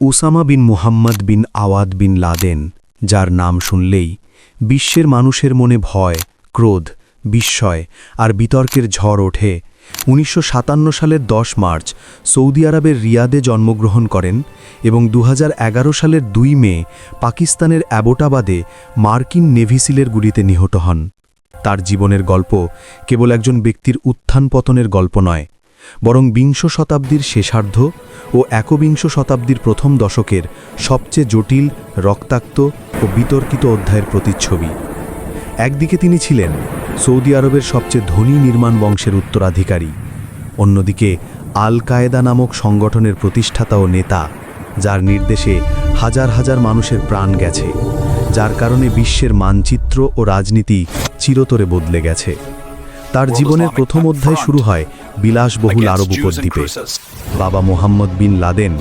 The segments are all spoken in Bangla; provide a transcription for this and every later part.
Osama bin Muhammad bin Awad bin Laden, যার নাম শুনলেই বিশ্বের মানুষের মনে ভয়, ক্রোধ, বিস্ময় আর বিতর্কের ঝড় ওঠে। উনিশশো সাতান্ন সালের ১০ মার্চ সৌদি আরবের রিয়াদে জন্মগ্রহণ করেন এবং দু হাজার এগারো সালের দুই মে পাকিস্তানের অ্যাবোটাবাদে মার্কিন নেভিসিলের গুলিতে নিহত হন। তার জীবনের গল্প কেবল একজন ব্যক্তির উত্থান পতনের গল্প নয় বরং বিংশ শতাব্দীর শেষার্ধ ও একবিংশ শতাব্দীর প্রথম দশকের সবচেয়ে জটিল রক্তাক্ত ও বিতর্কিত অধ্যায়ের প্রতিচ্ছবি। একদিকে তিনি ছিলেন সৌদি আরবের সবচেয়ে ধনী নির্মাণ বংশের উত্তরাধিকারী অন্যদিকে আল কায়েদা নামক সংগঠনের প্রতিষ্ঠাতা ও নেতা যার নির্দেশে হাজার হাজার মানুষের প্রাণ গেছে যার কারণে বিশ্বের মানচিত্র ও রাজনীতি চিরতরে বদলে গেছে। তার জীবনের প্রথম অধ্যায় শুরু হয় বিলাসবহুল আরব উপদ্বীপে। বাবা মোহাম্মদ বিন লাদেন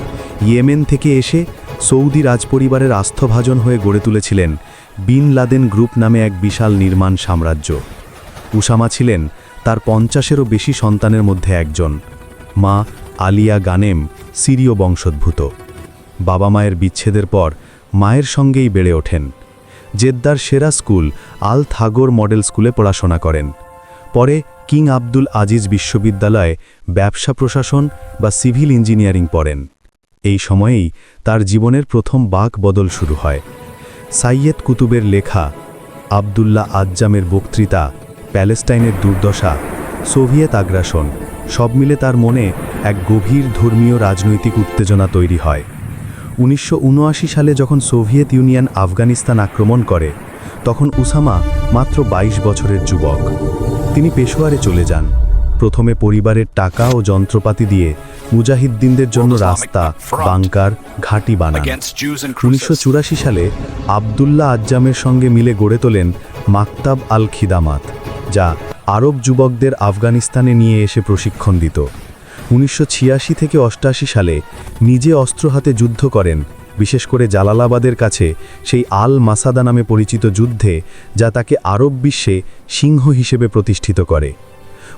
ইয়েমেন থেকে এসে সৌদি রাজপরিবারের আস্থভাজন হয়ে গড়ে তুলেছিলেন বিন লাদেন গ্রুপ নামে এক বিশাল নির্মাণ সাম্রাজ্য। উসামা ছিলেন তার পঞ্চাশেরও বেশি সন্তানের মধ্যে একজন। মা আলিয়া গানেম সিরীয় বংশোদ্ভূত। বাবা মায়ের বিচ্ছেদের পর মায়ের সঙ্গেই বেড়ে ওঠেন। জেদ্দার সেরা স্কুল আল থাগোর মডেল স্কুলে পড়াশোনা করেন। পরে কিং আব্দুল আজিজ বিশ্ববিদ্যালয়ে ব্যবসা প্রশাসন বা সিভিল ইঞ্জিনিয়ারিং পড়েন। এই সময়েই তার জীবনের প্রথম বাক বদল শুরু হয়। সাইয়েদ কুতুবের লেখা আবদুল্লাহ আজ্জামের বক্তৃতা, প্যালেস্টাইনের দুর্দশা, সোভিয়েত আগ্রাসন, সব মিলে তার মনে এক গভীর ধর্মীয় রাজনৈতিক উত্তেজনা তৈরি হয়। উনিশশো উনআশি সালে যখন সোভিয়েত ইউনিয়ন আফগানিস্তান আক্রমণ করে তখন উসামা মাত্র ২২ বছরের যুবক। তিনি পেশোয়ারে চলে যান। প্রথমে পরিবারের টাকা ও যন্ত্রপাতি দিয়ে মুজাহিদ্দিনদের জন্য রাস্তা বাংকার ঘাঁটি বানান। উনিশশো সালে আবদুল্লাহ আজ্জামের সঙ্গে মিলে গড়ে তোলেন মাকতাব আল খিদামাত যা আরব যুবকদের আফগানিস্তানে নিয়ে এসে প্রশিক্ষণ দিত উনিশশো ছিয়াশি থেকে অষ্টাশি সালে নিজে অস্ত্র হাতে যুদ্ধ করেন বিশেষ করে জালালাবাদের কাছে সেই আল মাসাদা নামে পরিচিত যুদ্ধে যা তাকে আরব বিশ্বে সিংহ হিসেবে প্রতিষ্ঠিত করে।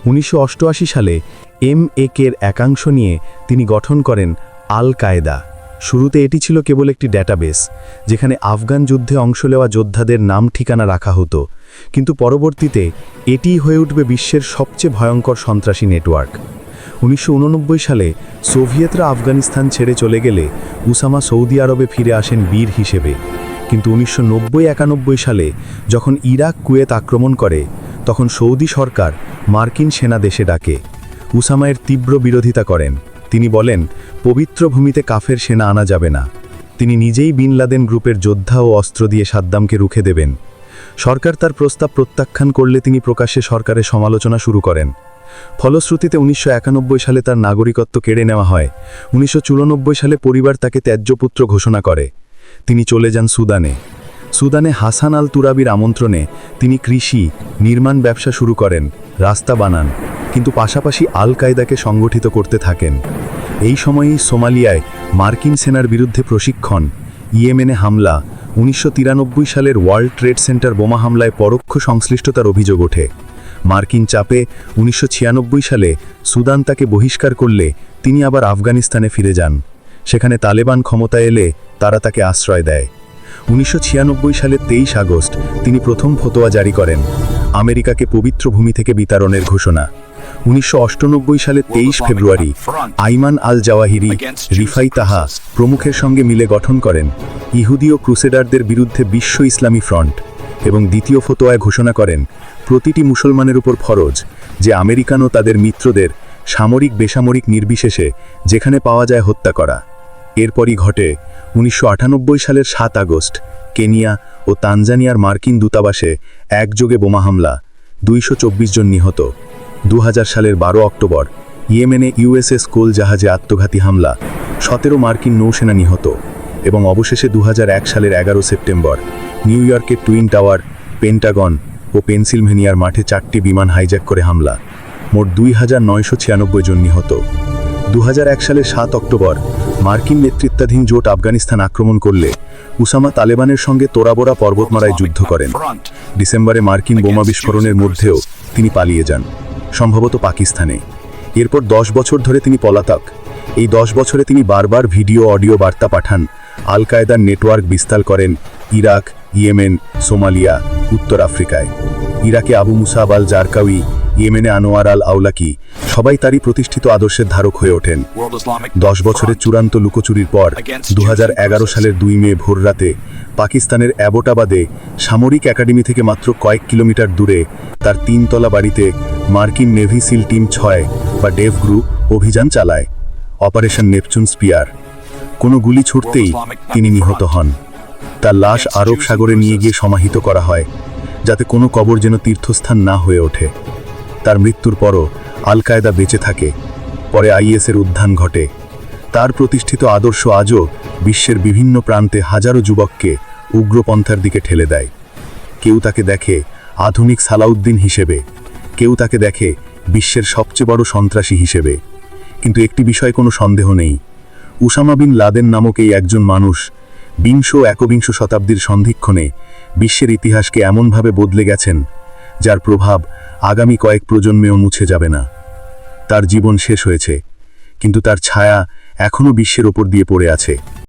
উনিশশো অষ্টআশি সালে এম একের একাংশ নিয়ে তিনি গঠন করেন আল কায়দা। শুরুতে এটি ছিল কেবল একটি ডেটাবেস যেখানে আফগান যুদ্ধে অংশ নেওয়া যোদ্ধাদের নাম ঠিকানা রাখা হতো। কিন্তু পরবর্তীতে এটিই হয়ে উঠবে বিশ্বের সবচেয়ে ভয়ঙ্কর সন্ত্রাসী নেটওয়ার্ক। উনিশশো উননব্বই সালে সোভিয়েতরা আফগানিস্তান ছেড়ে চলে গেলে উসামা সৌদি আরবে ফিরে আসেন বীর হিসেবে। কিন্তু উনিশশো নব্বই সালে যখন ইরাক কুয়েত আক্রমণ করে, তখন সৌদি সরকার মার্কিন সেনা দেশে ডাকে। উসামায়ের তীব্র বিরোধিতা করেন। তিনি বলেন, পবিত্র ভূমিতে কাফের সেনা আনা যাবে না। তিনি নিজেই বিন লাদেন গ্রুপের যোদ্ধা ও অস্ত্র দিয়ে সাদ্দামকে রুখে দেবেন। সরকার তার প্রস্তাব প্রত্যাখ্যান করলে তিনি প্রকাশ্যে সরকারের সমালোচনা শুরু করেন। ফলশ্রুতিতে উনিশশো একানব্বই সালে তার নাগরিকত্ব কেড়ে নেওয়া হয়। উনিশশো চুরানব্বই সালে পরিবার তাকে ত্যায্যপুত্র ঘোষণা করে। তিনি চলে যান সুদানে। সুদানে হাসান আল তুরাবির আমন্ত্রণে তিনি কৃষি, নির্মাণ ব্যবসা শুরু করেন, রাস্তা বানান, কিন্তু পাশাপাশি আল কায়দাকে সংগঠিত করতে থাকেন। এই সময়েই সোমালিয়ায় মার্কিন সেনার বিরুদ্ধে প্রশিক্ষণ, ইয়েমেনে হামলা, উনিশশো তিরানব্বই সালের ওয়ার্ল্ড ট্রেড সেন্টার বোমা হামলায় পরোক্ষ সংশ্লিষ্টতার অভিযোগ ওঠে। মার্কিন চাপে উনিশশো ছিয়ানব্বই সালে সুদান তাকে বহিষ্কার করলে তিনি আবার আফগানিস্তানে ফিরে যান। সেখানে তালেবান ক্ষমতা এলে তারা তাকে আশ্রয় দেয়। উনিশশো সালে তেইশ আগস্ট তিনি প্রথম ফতোয়া জারি করেন আমেরিকাকে পবিত্র ভূমি থেকে বিতরণের ঘোষণা। উনিশশো সালে তেইশ ফেব্রুয়ারি আইমান আল জাওয়াহিরি, রিফাই তাহা প্রমুখের সঙ্গে মিলে গঠন করেন ইহুদি ও ক্রুসেডারদের বিরুদ্ধে বিশ্ব ইসলামী ফ্রন্ট এবং দ্বিতীয় ফতোয়ায় ঘোষণা করেন প্রতিটি মুসলমানের উপর ফরজ যে আমেরিকান ও তাদের মিত্রদের সামরিক বেসামরিক নির্বিশেষে যেখানে পাওয়া যায় হত্যা করা। এরপরই ঘটে উনিশশো আটানব্বই সালের সাত আগস্ট, কেনিয়া ও তানজানিয়ার মার্কিন দূতাবাসে একযোগে বোমা হামলা, দুইশো চব্বিশ জন নিহত। দু হাজার সালের বারো অক্টোবর, ইয়েমেনে ইউএসএস কোল জাহাজে আত্মঘাতী হামলা, সতেরো মার্কিন নৌসেনা নিহত এবং অবশেষে দু হাজার এক সালের এগারো সেপ্টেম্বর, নিউ ইয়র্কের টুইন টাওয়ার, পেন্টাগন ও পেনসিলভেনিয়ার মাঠে চারটি বিমান হাইজ্যাক করে হামলা। মোট দুই হাজার নয়শো ছিয়ানব্বই জন নিহত। দু হাজার এক সালের সাত অক্টোবর, মার্কিন নেতৃত্বাধীন জোট আফগানিস্তান আক্রমণ করলে উসামা তালেবানের সঙ্গে তোরাবোরা পর্বতমারায় যুদ্ধ করেন। ডিসেম্বরে মার্কিন বোমা বিস্ফোরণের মধ্যেও তিনি পালিয়ে যান, সম্ভবত পাকিস্তানে। এরপর দশ বছর ধরে তিনি পলাতক। এই দশ বছরে তিনি বারবার ভিডিও, অডিও বার্তা পাঠান আল কায়দার নেটওয়ার্ক বিস্তার করেন ইরাক ইয়েমেন সোমালিয়া উত্তর আফ্রিকায়। ইরাকে আবু মুসাব আল জারকাউই ইয়েমেনে আনোয়ার আল আউলাকি সবাই তারই প্রতিষ্ঠিত আদর্শের ধারক হয়ে ওঠেন। দশ বছরের চূড়ান্ত লুকোচুরির পর দু হাজার এগারো সালের দুই মে ভোররাতে পাকিস্তানের অ্যাবোটাবাদে সামরিক একাডেমি থেকে মাত্র কয়েক কিলোমিটার দূরে তার তিনতলা বাড়িতে মার্কিন নেভি সিল টিম ছয় বা ডেভ গ্রুপ অভিযান চালায়। Operation Neptune spear. কোনো গুলি ছুটতেই তিনি নিহত হন। তার লাশ আরব সাগরে নিয়ে গিয়ে সমাহিত করা হয়, যাতে কোনো কবর যেন তীর্থস্থান না হয়ে ওঠে। তার মৃত্যুর পরও আল কায়দা বেঁচে থাকে, পরে আইএসের উত্থান ঘটে। তার প্রতিষ্ঠিত আদর্শ আজও বিশ্বের বিভিন্ন প্রান্তে হাজারো যুবককে উগ্রপন্থার দিকে ঠেলে দেয়। কেউ তাকে দেখে আধুনিক সালাউদ্দিন হিসেবে, কেউ তাকে দেখে বিশ্বের সবচেয়ে বড় সন্ত্রাসী হিসেবে। কিন্তু একটি বিষয়ে কোনো সন্দেহ নেই। উসামা বিন লাদেন নামক এই একজন মানুষ বিংশ একবিংশ শতাব্দীর সন্ধিক্ষণে বিশ্বের ইতিহাসকে এমনভাবে বদলে গেছেন, যার প্রভাব আগামী কয়েক প্রজন্মেও মুছে যাবে না। তার জীবন শেষ হয়েছে, কিন্তু তার ছায়া এখনও বিশ্বের ওপর দিয়ে পড়ে আছে।